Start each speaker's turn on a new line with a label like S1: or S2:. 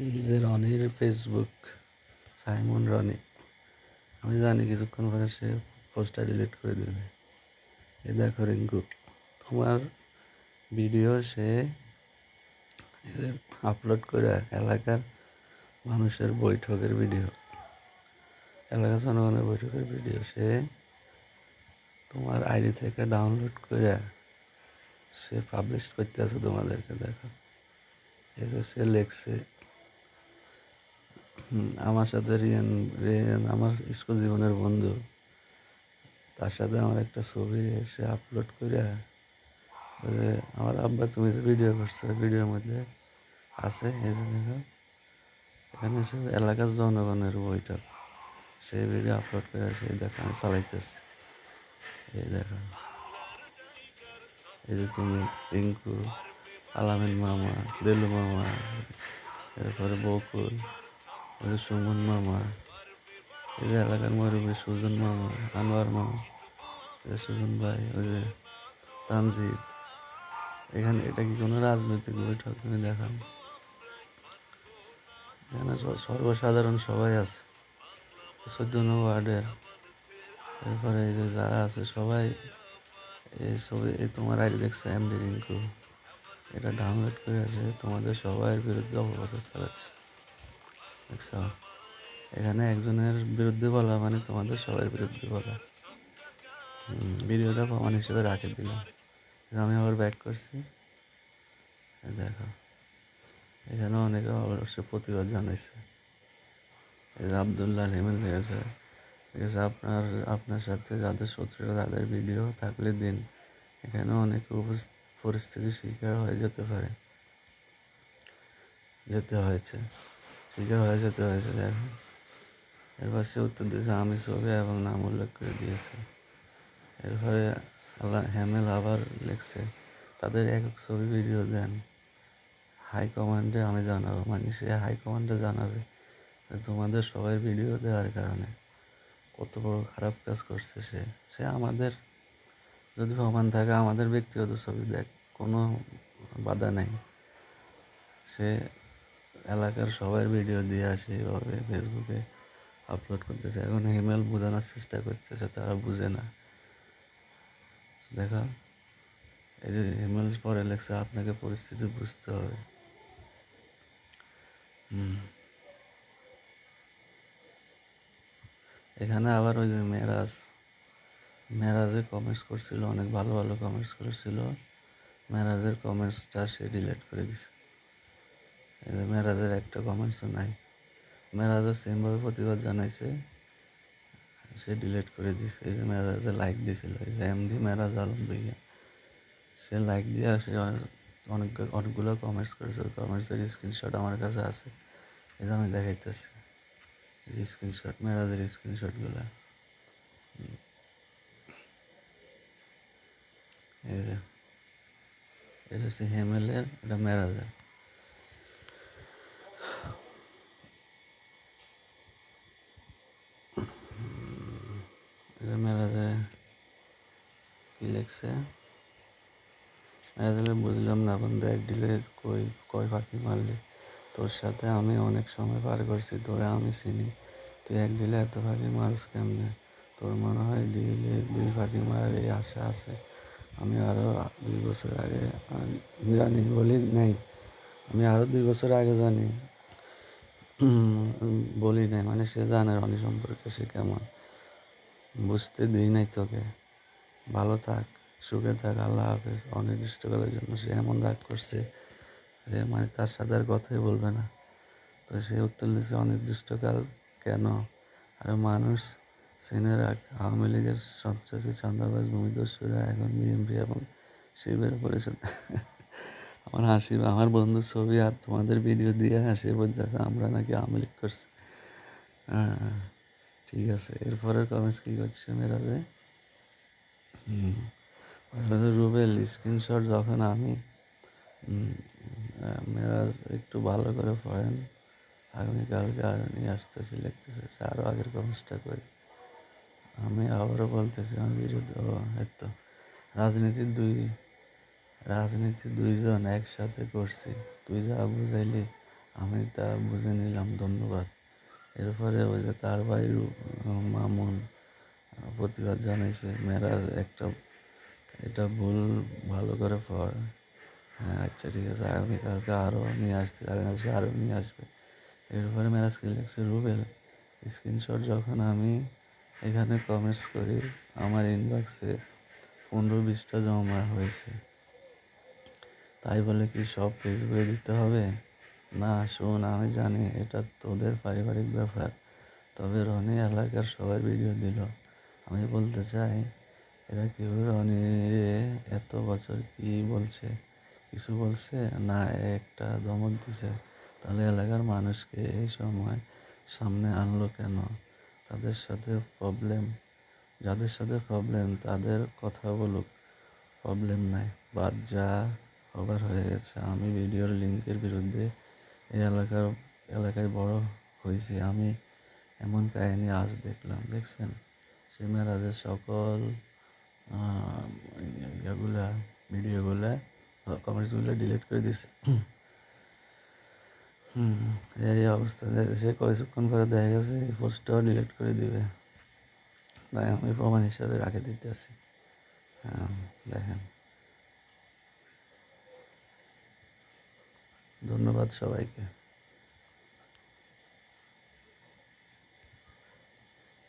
S1: যে রনির Facebook Simon Roni. আমি জানি কিছুক্ষণ পরে সে পোস্টটা ডিলিট করে দেবে। এ দেখো রিঙ্কু, তোমার ভিডিও সে আপলোড করে এলাকার মানুষের বৈঠকের ভিডিও এলাকার জনগণের বৈঠকের ভিডিও সে তোমার আইডি থেকে ডাউনলোড করে সে পাবলিশ করতে আছে তোমাদেরকে, দেখো। যে সে লেখছে। আমার সাথে রিয়ান রিয়ান আমার স্কুল জীবনের বন্ধু। তার সাথে আমার একটা ছবি এসে আপলোড করে যে আমার আব্বা তুমি যে ভিডিও করছ ভিডিওর মধ্যে আছে, এই যে দেখো। এখানে এসে এলাকার জনগণের বইটা, সেই ভিডিও আপলোড করে সেই দেখো, আমি চালাইতেছি। এই দেখো। এই যে তুমি রিঙ্কু আলামিন মামা দেলু মামা, এরপরে বকুল। ওই সুমন মামা, এই যে এলাকার মরুবী সুজন মামা, আনোয়ার মামা সুজন ভাই, ওই যে তানজিদ। এখানে এটা কি কোনো রাজনৈতিক বৈঠক? তুমি দেখান এখানে সর্বসাধারণ সবাই আছে। চোদ্দ নম্বর ওয়ার্ডের। এরপরে এই যে যারা আছে সবাই, এই ছবি, এই তোমার আইডি দেখছ এমডি রিঙ্কু। এটা ডাউনলোড করে আছে তোমাদের সবাইয়ের বিরুদ্ধে অপপ্রচার চালাচ্ছে। এখানে একজনের বিরুদ্ধে বলা মানে তোমাদের সবার বিরুদ্ধে বলা। ভিডিওটা প্রমাণ হিসেবে রাখে দিলাম আমি আবার ব্যাক করছি। দেখো। এখানে অনেকে অবশ্যই প্রতিবাদ জানাইছে। এই যে আবদুল্লাহ হেমেল ঠিক আছে আপনার আপনার সাথে যাদের শত্রুরা তাদের ভিডিও থাকলে দিন। এখানে অনেক পরিস্থিতির শিকার হয়ে যেতে পারে। যেতে হয়েছে। শিকার হয়ে যেতে হয়েছে এরপর সে উত্তর দিয়েছে, আমি ছবি এবং নাম উল্লেখ করে দিয়েছে। এরপরে আল্লাহ হ্যামেল আবার লিখছে, তাদের এক ছবি ভিডিও দেন। হাইকমান্ডে আমি জানাব। মানে সে হাই কমান্ডে জানাবে তোমাদের সবাই ভিডিও দেওয়ার কারণে কত বড় খারাপ কাজ করছে সে। সে আমাদের, যদি ভগবান থাকে, আমাদের ব্যক্তিগত ছবি দেখ, কোনো বাধা নেই। সে এলাকার সবাই ভিডিও দিয়ে আসে এইভাবে ফেসবুকে আপলোড করতেছে। এখন ইমেল বোঝানোর চেষ্টা করতেছে, তারা বুঝে না। দেখো, এই যে ইমেল পরে লেখছে, আপনাকে পরিস্থিতি বুঝতে হবে। এখানে আবার ওই যে মেরাজ মেরাজে কমেন্টস করছিল, অনেক ভালো ভালো কমেন্টস করেছিল। মেরাজের কমেন্টসটা সে ডিলেট করে দিছে। মেরাজের একটা কমেন্টসও নাই। মেরাজও সেমভাবে প্রতিবাদ জানাইছে। সে ডিলিট করে দিছে। এই যে মেরাজে লাইক দিছিল, এই যে এমডি মেরাজ আলম ভইয়া, সে লাইক দিয়ে সে অনেক, অনেকগুলো কমেন্টস করেছে। কমেন্টসের স্ক্রিনশট আমার কাছে আছে। এই যে আমি দেখাইতেছি। স্ক্রিনশট মেরাজের স্ক্রিনশটগুলো এই যে, এটা হচ্ছে হেমেলের, এটা মেরাজের এটা মেরাজে কি বুঝলাম না বন্ধু এক ডিলে কই কই ফাঁকি মারলি? তোর সাথে আমি অনেক সময় পার করছি, তোরে আমি চিনি। তুই এক ডিলে এত ফাঁকি মারিস কেমনে? তোর মনে হয় ডিলে দুই ফাঁকি মারার এই আশা আছে? আমি আরও দুই বছর আগে জানি বলি নেই। আমি আরও দুই বছর আগে জানি। বলি নাই মানে সে জানে রনি সম্পর্কে সে কেমন। বুঝতে দিই নাই তোকে। ভালো থাক, সুখে থাক, আল্লাহ হাফেজ। অনির্দিষ্টকালের জন্য সে এমন রাগ করছে যে মানে তার সাথে আর কথাই বলবে না। তো সে উত্তর দিচ্ছে অনির্দিষ্টকাল কেন? আর মানুষ চিনে রাখ আওয়ামী লীগের সন্ত্রাসী চাঁদাবাজ ভূমিদস্যুরা, এখন বিএনপি এবং শিবের পরিষদ। আমার হাসি, আমার বন্ধুর ছবি আর তোমাদের ভিডিও দিয়ে হাসি বলতেছে, আমরা নাকি আওয়ামী লীগ করছি। ঠিক আছে, এরপরের কমেন্টস কী করছে মেরাজে রুবেল স্ক্রিনশট যখন আমি মেরাজ একটু ভালো করে পড়েন, আগামীকালকে আর নিয়ে আসতেছি, লিখতেছে সে আরও আগের কমেন্টসটা করি আমি আবারও বলতেছি, আমার বিরুদ্ধে, ও, এত রাজনীতির দুই, রাজনীতি দুইজন একসাথে করছি, তুই যা বুঝাইলি, আমি তা বুঝে নিলাম, ধন্যবাদ। এরপরে ওই যে তার ভাই মামুন প্রতিবাদ জানাইছে মেরাজ একটা এটা ভুল ভালো করে পড়। হ্যাঁ আচ্ছা ঠিক আছে আমি কালকে আরও নিয়ে আসতে না, আরও নিয়ে আসবে। এরপরে মেরাজ কি রুবেল স্ক্রিনশট যখন আমি এখানে কমেন্টস করি আমার ইনবক্সে পনেরো বিশটা জমা হয়েছে। তাই বলে কি সব ফেসবুকে দিতে হবে? না শোন আমি জানি এটা তোদের পারিবারিক ব্যাপার। তবে রনি এলাকার সবাই ভিডিও দিল। আমি বলতে চাই, এরা কেউ রনিরে এত বছর কি বলছে? কিছু বলছে? না, একটা ধমক দিছে। তাহলে এলাকার মানুষকে এই সময় সামনে আনলো কেন? তাদের সাথে প্রবলেম যাদের সাথে প্রবলেম তাদের কথা বলুক। প্রবলেম নাই। বাদ যা, হবার হয়ে গেছে। আমি ভিডিওর লিঙ্কের বিরুদ্ধে এই এলাকার, এলাকায় বড় হয়েছি। আমি এমন কাহিনী আজ দেখলাম, দেখছেন? সে মেরাজের সকল ইয়েগুলা, ভিডিওগুলা কমেন্টসগুলো ডিলিট করে দিছে। হুম, এর অবস্থা। সে কিছুক্ষণ পরে দেখা গেছে, এই পোস্টটাও ডিলিট করে দিবে। তাই আমি প্রমাণ হিসাবে রাখে দিতে আছি। হ্যাঁ দেখেন। ধন্যবাদ সবাইকে।